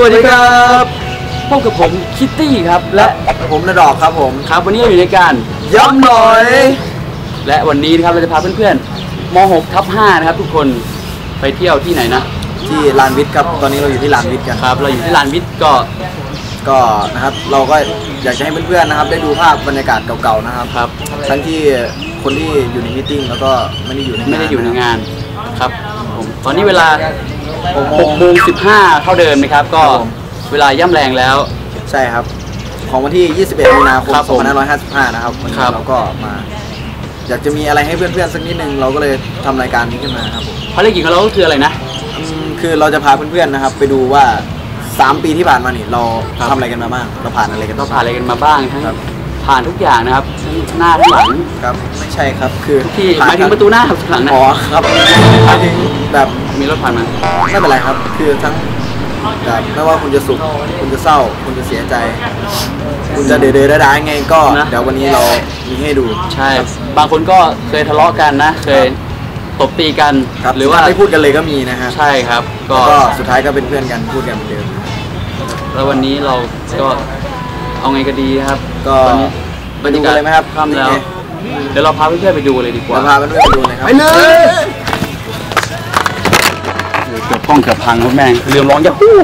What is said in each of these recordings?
สวัสดีครับพบกับผมคิตตี้ครับ และผมระดอกครับผมครับวันนี้เราอยู่ในการย้ำหน่อย และวันนี้นะครับเราจะพาเพื่อนๆม .6 ทับ5นะครับทุกคนไปเที่ยวที่ไหนนะที่ลานวิทย์ครับตอนนี้เราอยู่ที่ลานวิทย์กันครับ เราอยู่ที่ลานวิทย์ก็ก็นะครับเราก็อยากจะให้เพื่อนๆนะครับ ได้ดูภาพบรรยากาศเก่าๆนะครับครับทั้งที่คนที่อยู่ในมตติ팅แล้วก็ไม่ได้อยู่ในงานไม่ได้อยู่ในงานครับผมตอนนี้เวลา หกโมง6โมง15เท่าเดิมนะครับ ก็ครับผม เวลาย่ำแรงแล้ว ใช่ครับ ของวันที่ 21 มีนาคม ครับผม2555 นะครับวันครันี้บเราก็มา อยากจะมีอะไรให้เพื่อนๆสักนิดนึง เราก็เลยทำรายการนี้ขึ้นมาครับผมภารกิจของเราก็คืออะไรนะ อืมคือเราจะพาเพื่อนๆนะครับ ไปดูว่า 3 ปีที่ผ่านมานี่เราครับ ทำอะไรกันมาบ้าง เราผ่านอะไรกันเรามาผ่านอะไรกันมาบ้างทั้งครับ ผ่านทุกอย่างนะครับทั้งหน้าทั้งหลังครับ ไม่ใช่ครับ คือที่หมายถึงประตูหน้ากับหลังนะอ๋อครับหมายถึงแบบมีรถผ่านมาไม่เป็นไรครับ คือทั้งแบบไม่ว่าคุณจะสุข คุณจะเศร้า คุณจะเสียใจ คุณจะเดือดๆร้ายๆไงก็นะเดี๋ยววันนี้เรามีให้ดู ใช่ บางคนก็เคยทะเลาะกันนะ เคยตบตีกันครับหรือว่าไม่พูดกันเลยก็มีนะฮะ ใช่ครับก็แล้วก็สุดท้ายก็เป็นเพื่อนกัน พูดกันเหมือนเดิมแล้ววันนี้เราก็ เอาไงก็ดีครับก็ตอนนี้บรรยากาศไปดูกันเลยไหมครับค่ำแล้วนี่ไง เดี๋ยวเราพาเพื่อนๆไปดูเลยดีกว่าเราพาเพื่อนๆไปดูเลยครับ ไปเลยเกือบกล้องเกือบพังครับแม่งลืมร้องยาฮู้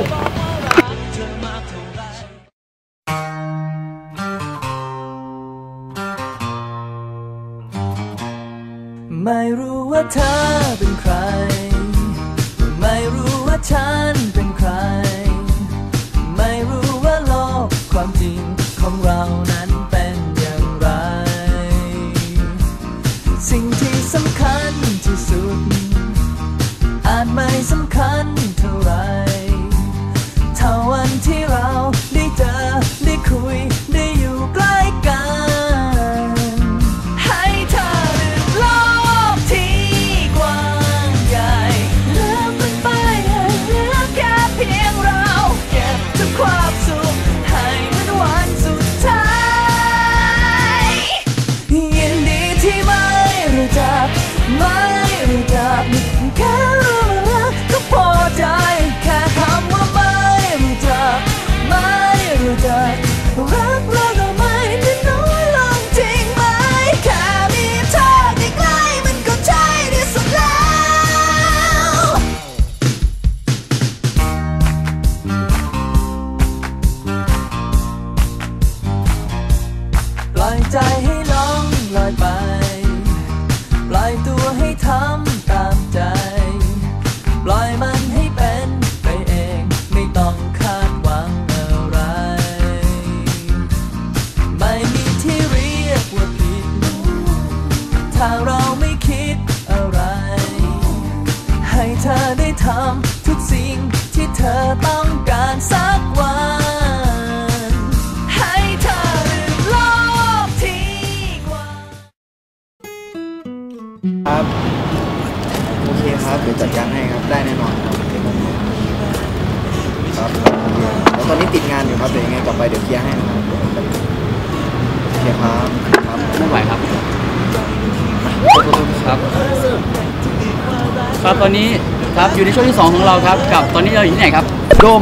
อยู่ในช่วงที่สองของเราครับ กับตอนนี้เราอยู่ที่ไหนครับโดม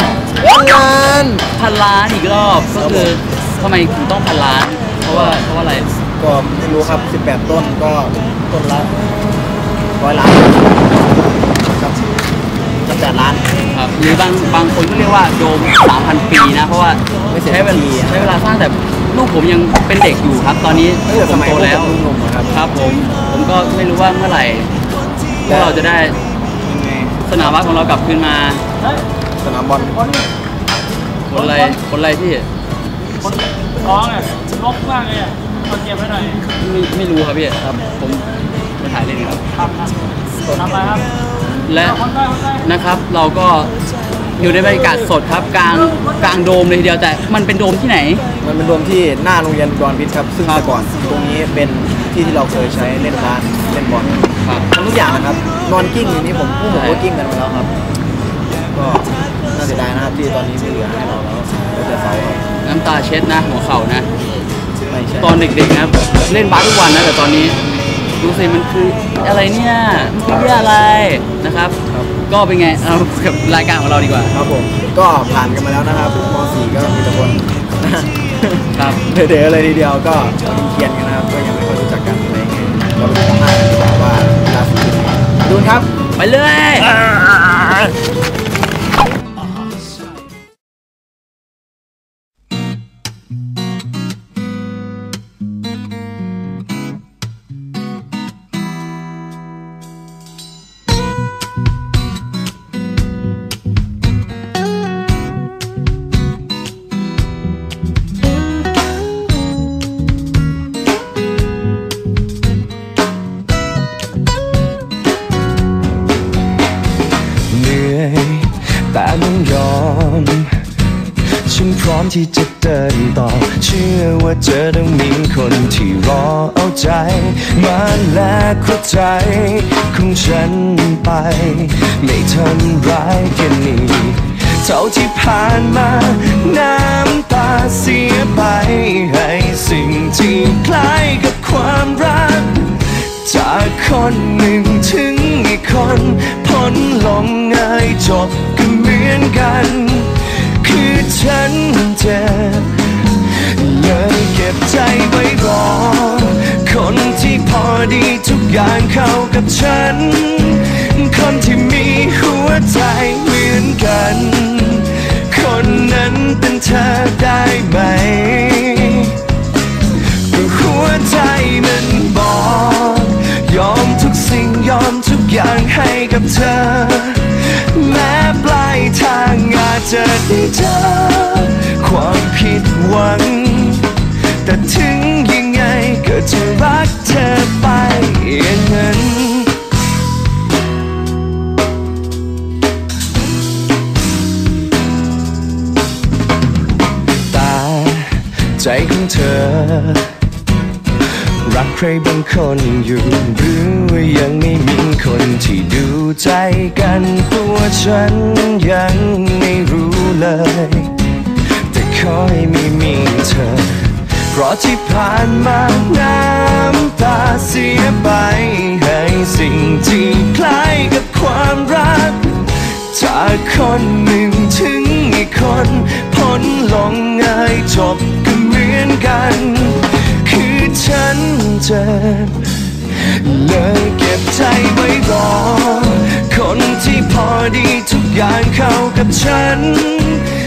งานพันล้านอีกรอบก็คือทำไมถึงต้องพันล้าน เพราะว่าเพราะว่าอะไรก็ไม่รู้ครับ 18 ต้นก็ต้นละร้อยล้านครับจะแปดล้านครับหรือบางบางคนก็เรียกว่าโดม 3,000 ปีนะ เพราะว่าไม่เสร็จใช้เวสักลาทีอะใช้เวลาสร้างแต่ลูกผมยังเป็นเด็กอยู่ครับ ตอนนี้เอลูอกผมสมัยโตแล้วพวกผมหนุ่มๆอะครับครับผมผมก็ไม่รู้ว่าเมื่อไหร่พวกเราจะได้ยังไง สนามวัดของเรากลับคืนมา สนามบอลคนอะไรคนอะไรพี่ร้องเนี่ยลบมากเลยอะคนเก็บไว้หน่อยไม่ไม่รู้ครับพี่ครับ ผมไปถ่ายเล่นครับทำครับทำอะไรครับ และคนได้คนได้นะครับเราก็อยู่ในบรรยากาศสดครับกลางกลางโดมเลยทีเดียวแต่มันเป็นโดมที่ไหน มันเป็นโดมที่หน้าโรงเรียนอุดรพิษครับ ซึ่งครับแต่ก่อนตรงนี้เป็นที่ที่เราเคยใช้เล่นบาส เล่นบอลครับทำทุกอย่างนะครับ นอนกิ้งอย่างนี้ผมพวกผมก็กิ้งกันไปแล้วครับ ก็น่าเสียดายนะครับที่ตอนนี้ไม่เหลือให้เราแล้วก็จะเสาครับน้ำตาเช็ดนะ หัวเข่านะ ไม่ใช่ตอนเด็กๆนะครับเล่นบาสทุกวันนะแต่ตอนนี้ดูสิมันคืออะไรเนี่ยมันคือเรื่องอะไรนะครับครับ ก็เป็นไงเอากับรายการของเราดีกว่าครับผมก็ผ่านกันมาแล้วนะครับม .4 ก็มีแต่คนครับเด๋อๆเลยทีเดียวก็เขียนกันนะ เราไปดูหน้ากันดีกว่าว่าราศีเป็นยังไงดูครับ ไปเลย เท่าที่ผ่านมา น้ำตาเสียไป ให้สิ่งที่คล้ายกับความรัก จากคนหนึ่งถึงอีกคนพ้นลงง่ายจบก็เหมือนกัน คือฉันเจ็บเลยเก็บใจไว้รอ คนที่พอดีทุกอย่างเข้ากับฉัน คนที่มีหัวใจเหมือนกัน คนนั้นเป็นเธอได้ไหมหัวใจมันบอก ยอมทุกสิ่งยอมทุกอย่างให้กับเธอ แม้ปลายทางอาจจะได้เจอความผิดหวัง แต่ถึงยังไงก็จะรักเธอไปอย่าง รักใครบางคนอยู่หรือว่ายังไม่มีคนที่ดูใจกันตัวฉันยังไม่รู้เลย แต่ขอให้ไม่มีเธอ เพราะที่ผ่านมาน้ำตาเสียไป ให้สิ่งที่คล้ายกับความรักจากคนหนึ่งถึงอีกคน พ้นลงง่ายจบก็ อนกัน คือฉันเจ็บเลยเก็บใจไว้รอคนที่พอดีทุกอย่างเข้ากับฉันคน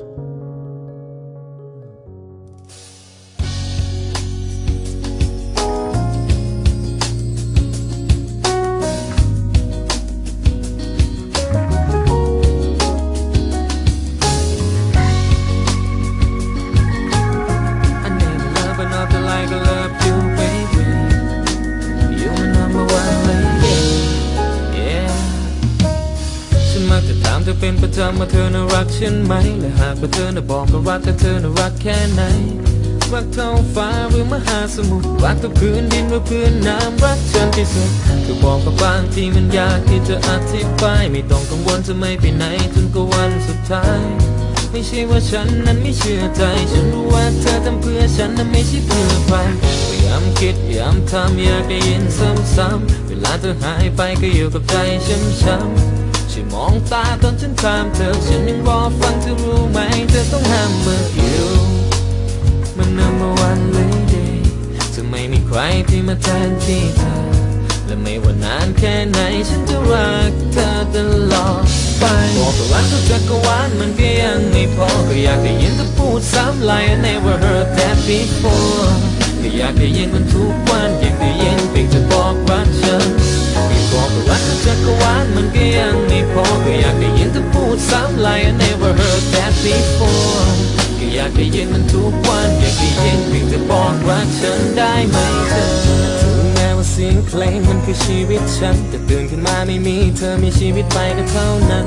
I รักแต่เธอน่ารักแค่ไหน รักเท่าฟ้าหรือมหาสมุทร รักเท่าพื้นดินหรือพื้นน้ำ รักฉันที่สุดคือบอกกับบางที่มันยากที่จะอธิบาย ไม่ต้องกังวลจะไม่ไปไหนจนกว่าวันสุดท้าย ไม่ใช่ว่าฉันนั้นไม่เชื่อใจ ฉันรู้ว่าเธอทำเพื่อฉันนั้นไม่ใช่เพื่อใครพยายามคิดพยายามทำอยากได้ยินซ้ำๆเวลาเธอหายไปก็อยู่กับใจช้ำๆ ช่มองตาตอนฉันถามเธอฉันยังรอฟังเธอรู้ไหมเธอต้องห้ามเมื่ออยู่มัน number one lady จะไม่มีใครที่มาแทนที่เธอ และไม่ว่านานแค่ไหนฉันจะรักเธอตลอดไปบอกว่ารักเธอจักรวาลมันก็ยังไม่พอก็อยากได้ยินเธอพูดซ้ำ like I never heard that before ก็อยากได้ยินมันทุกวันอยากได้ยินเพียงจะบอกรักฉัน บอกว่ารักเธอจักรวาลมันก็ยังไม่พอก็อยากได้ยินเธอพูดซ้ำ like I never heard that before ก็อยากได้ยินมันทุกวันอยากได้ยินเพียงจะบอกรักฉันได้ไหมเธอถึงแม้ว่าเสียงเพลงมันคือชีวิตฉัน แต่ตื่นขึ้นมาไม่มีเธอมีชีวิตไปก็เท่านั้น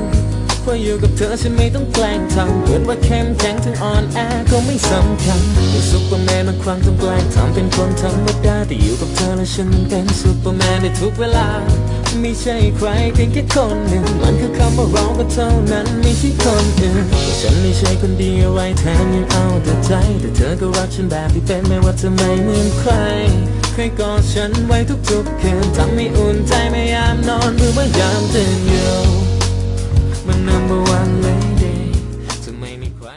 เพราะอยู่กับเธอฉันไม่ต้องแกล้งทำเกิดว่าเข้มแข็งถึงอ่อนแอก็ไม่สำคัญเป็นซุปเปอร์แมนบางครั้งต้องแกล้งทำเป็นคนธรรมดาแต่อยู่กับเธอแล้วฉันมันเป็นซุปเปอร์แมนในทุกเวลา ไม่ใช่ใครเพียงแค่คนหนึ่งมันคือคำว่าเราก็เท่านั้นไม่ใช่คนอื่นฉันไม่ใช่คนดีอะไรแถมยังเอาแต่ใจ แต่เธอก็รักฉันแบบที่เป็นไม่ว่าจะไม่เหมือนใครเคยกอดฉันไว้ทุกๆคืนทำให้อุ่นใจไม่ยามนอนหรือว่ายามตื่นอยู่ มัน number one lady จะไม่มีใคร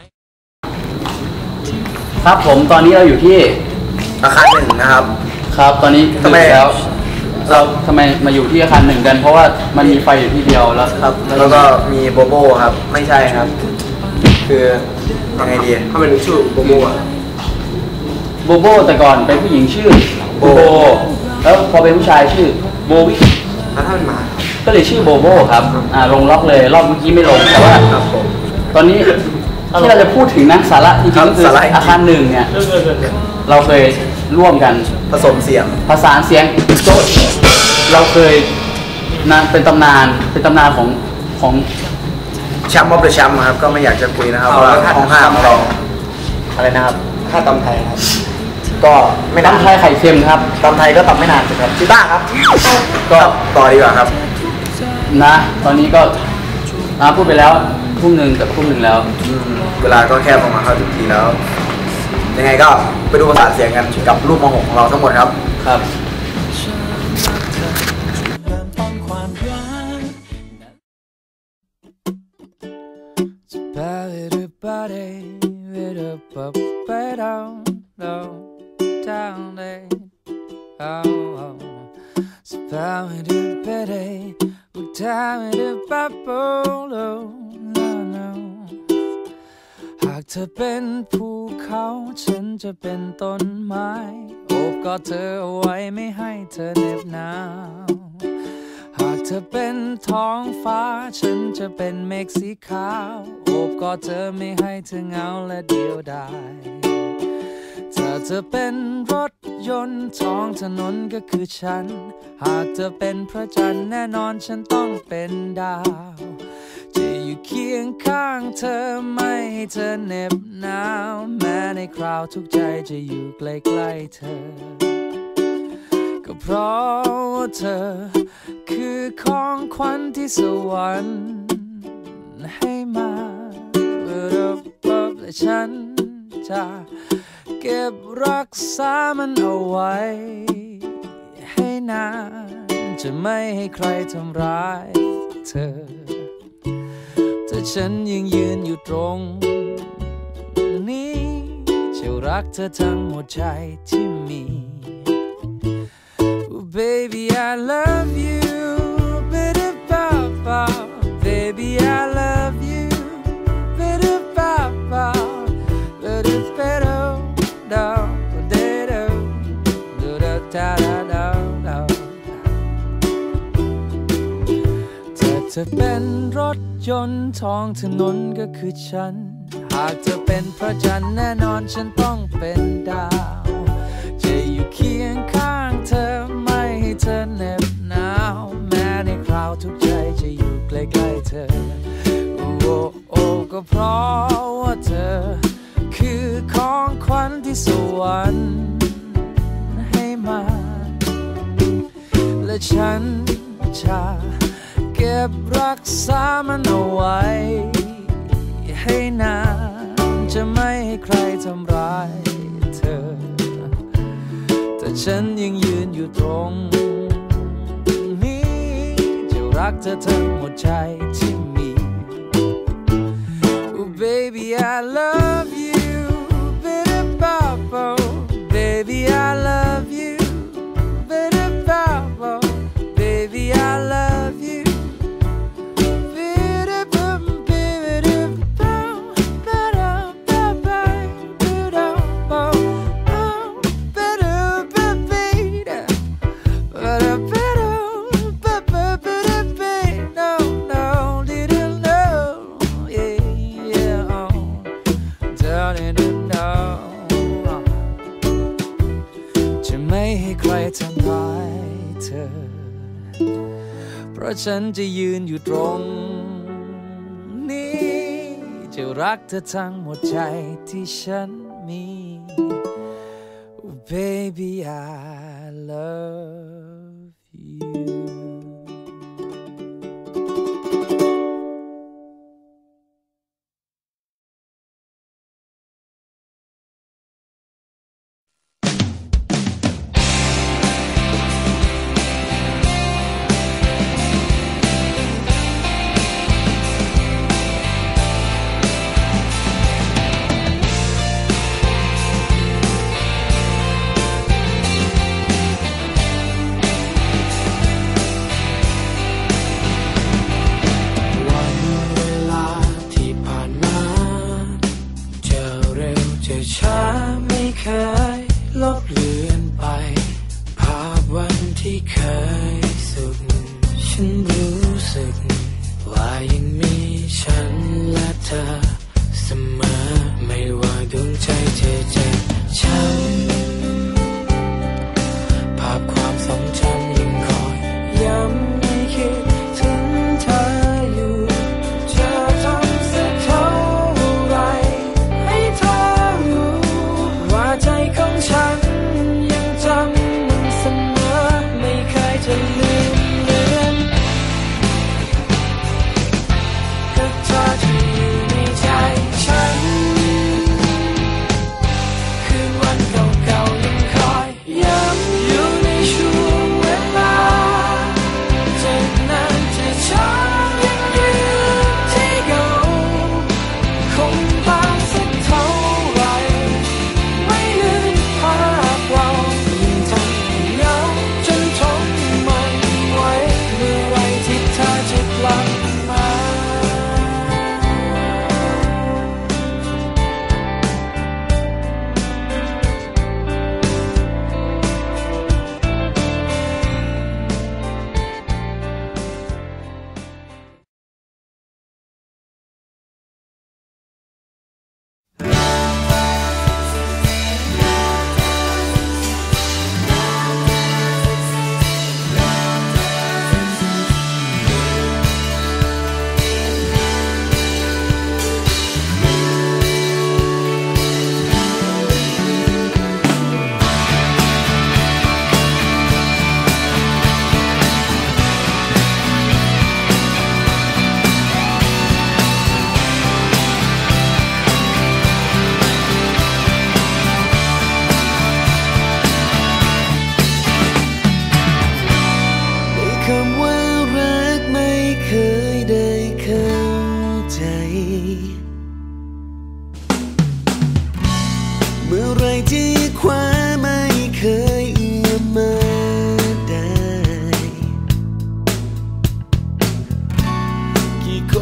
ครับผมตอนนี้เราอยู่ที่อาคารหนึ่งนะครับ ครับตอนนี้ทำไม ดึกแล้ว เราทำไมมาอยู่ที่อาคารหนึ่งกัน เพราะว่ามันมีไฟอยู่ที่เดียวแล้วครับ แล้วก็มีโบโบครับ ไม่ใช่ครับ คือยังไงดีถ้าเป็นชื่อโบโบอะโบโบแต่ก่อนเป็นผู้หญิงชื่อโบ โบแล้วพอเป็นผู้ชายชื่อโบวิ แล้วถ้าเป็นหมา ก็เลยชื่อโบโบครับอ่าลงล็อกเลยรอบเมื่อกี้ไม่ลงแต่ว่าครับผม ตอนนี้ที่เราจะพูดถึงนะสาระจริงครับๆก็คือสาระจริง อาคารหนึ่งเนี่ยเออเออเออเออเราเคยร่วมกันผสมเสียง ประสานเสียงโจ๊ะเราเคยนะเป็นตำนานเป็นตำนานของของ แชมป์มอบเดอะแชมป์ครับ ก็ไม่อยากจะคุยนะครับเพราะว่าห้องห้ามเราอะไรนะครับถ้าตำไทยครับ ก็ไม่นานน้ำไทยไข่เค็มครับ ตำไทยก็ตำไม่นานสิครับชิต้าครับ ก็ต่อดีกว่าครับ นะ ตอนนี้ก็อ่าพูดไปแล้วทุ่มหนึ่งกับทุ่มหนึ่งแล้ว อืมเวลาก็แค่ประมาณเข้าทุกทีแล้ว ยังไงก็ไปดูภาษานเสียงกันกับรูปมหกของเราทั้งหมดครับ ครับ Ba-da-ba-day, ba-da-ba-ba-down, down, down, day. Oh, oh. Ba-da-ba-day, ba-da-ba-ba-bo, no, no. หากเธอเป็นภูเขาฉันจะเป็นต้นไม้โอบกอดเธอเอาไว้ไม่ให้เธอเหน็บหนาวหากเธอเป็นท้องฟ้าฉันจะเป็นเมฆสีขาว โอบกอดเธอไม่ให้เธอเหงาและเดียวดาย ถ้าเธอเป็นรถยนต์ท้องถนนก็คือฉัน หากเธอเป็นพระจันทร์แน่นอนฉันต้องเป็นดาวจะอยู่เคียงข้างเธอไม่ให้เธอเหน็บหนาวแม้ในคราวทุกใจจะอยู่ใกล้ๆเธอ ก็เพราะว่าเธอ คือของขวัญที่สวรรค์ให้มาเพื่อรับรับและฉันจะ เก็บรักษามันเอาไว้ ให้นาน จะไม่ให้ใครทำร้ายเธอ แต่ฉันยังยืนอยู่ตรงนี้จะรักเธอทั้งหัวใจที่มี Oh, baby, I love you. ธอเป็นรถยนต์ท้องถนนก็คือฉัน หากเธอเป็นพระจันทร์แน่นอนฉันต้องเป็นดาว จะอยู่เคียงข้างเธอไม่ให้เธอเหน็บหนาว แม้ในคราวทุกใจจะอยู่ใกล้ๆเธอ โอ้โอ้ก็เพราะว่าเธอ คือของขวัญที่สวรรค์ให้มา และฉันจะ ก็บรักษามันเอาไว้ ให้นานจะไม่ให้ใครทำร้ายเธอ แต่ฉันยังยืนอยู่ตรงนี้ จะรักเธอทั้งหมดใจที่มี Oh baby I love ท้ายเธอ เพราะฉันจะยืนอยู่ตรงนี้ จะรักเธอทั้งหมดใจที่ฉันมี Oh, Baby I love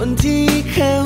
คนที่เขาเข้ามา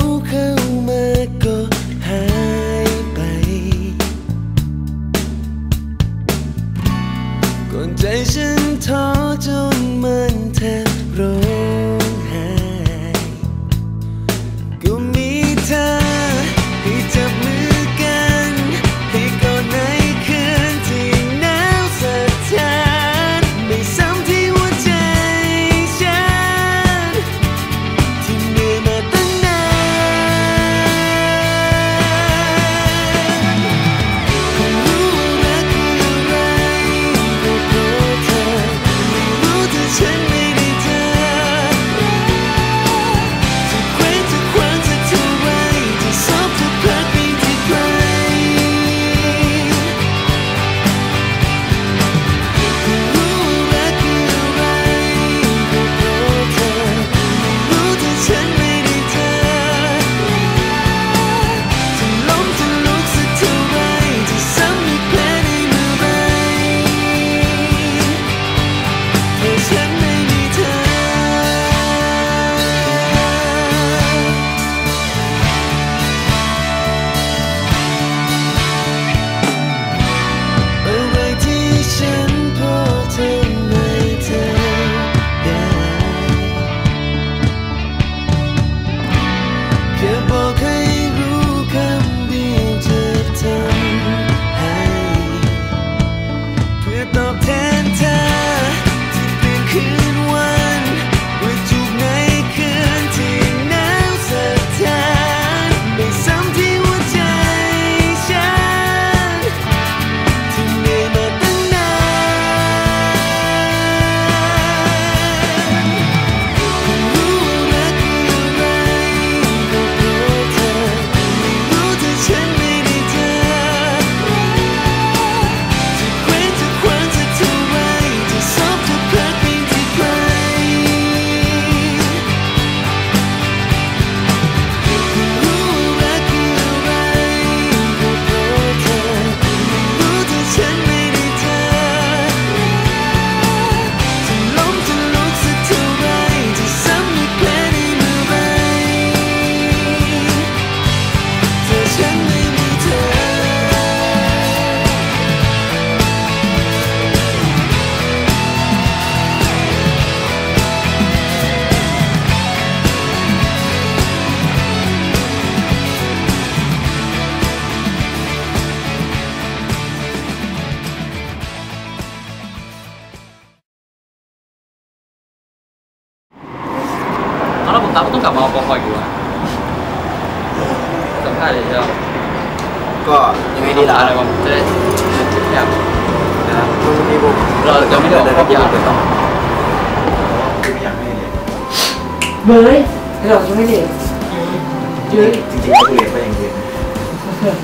จริงๆเราเรียนไปอย่างเดียว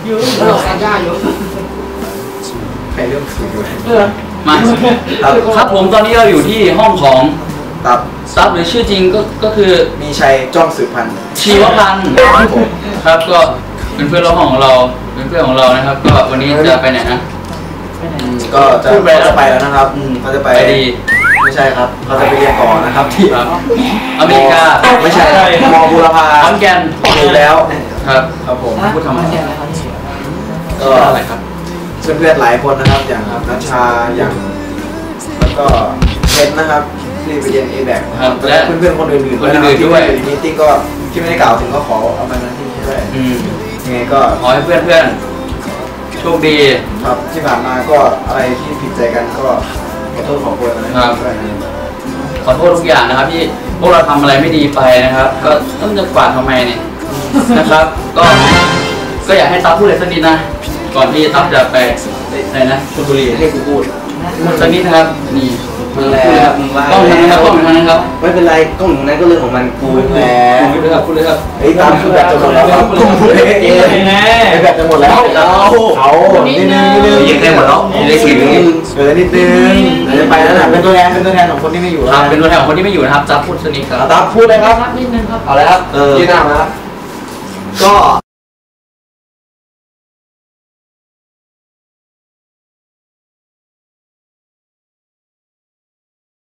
ยืดเรากาย่าอยู่ใครเริ่มสูงอยู่เออมาครับผมตอนนี้เราอยู่ที่ห้องของตับซับหรือชื่อจริงก็ก็คือมีชัยจ้องสืบพันธุ์ชีวพันธ์ครับก็เป็นเพื่อนร่วมห้องของเราเป็นเพื่อนของเรานะครับ ก็วันนี้จะไปไหนนะก็จะไปแล้วไปแล้วนะครับอืมเขาจะไปดี ไม่ใช่ครับเขาจะไปเรียนต่อนะครับที่ครับอเมริกาไม่ใช่มอบูรพาขอนแก่นอยู่แล้วครับครับผมพูดทำไมก็อะไรครับเพื่อนๆหลายคนนะครับ อย่างนัชชาอย่างแล้วก็เพชรนะครับที่ไปเรียน A แบกครับและและเพื่อนๆคนอื่นๆคนอื่นๆด้วยที่มีติ้งก็ที่ไม่ได้กล่าวถึงก็ขอเอามานั้นที่นี่ด้วยอืมยังไงก็ขอให้เพื่อนเพื่อนๆโชคดีครับที่ผ่านมาก็อะไรที่ผิดใจกันก็ ขอโทษขอโทษนะครับ ขอโทษทุกอย่างนะครับที่พวกเราทำอะไรไม่ดีไปนะครับ ก็ต้องจะกวาดทำไมเนี่ยนะครับ ก็ก็อยากให้ตั๊บพูดอะไรสักนิดนะ ก่อนที่ตั๊บจะไปอะไรนะชลบุรีให้กูพูดพูดสักนิดนะครับนี่ มึงแล้วพูดเลยครับมึงว่าต้องทางนะครับต้องทางนะครับไม่เป็นไรกล้องอยู่นั้นก็เรื่องของมันกูแหมพูดเลยครับพูดเลยครับเฮ้ยตามคือแบบจะหมดแล้วครับพูดเลยพูดเลยเอ๊ะไอ้แบบจะหมดแล้วเอาเอานิดนึงนิดนึงยิงได้หมดแล้วยิงได้สี่นึงเออนิดนึงเดี๋ยวจะไปแล้วนะเป็นตัวแทนเป็นตัวแทนของคนที่ไม่อยู่คแล้รับวเป็นตัวแทนของคนที่ไม่อยู่นะครับจับพูดสักนิดครับตับพูดเลยครับนิดนึงครับเอาเลยครับเออยืนหน้ามาครับก็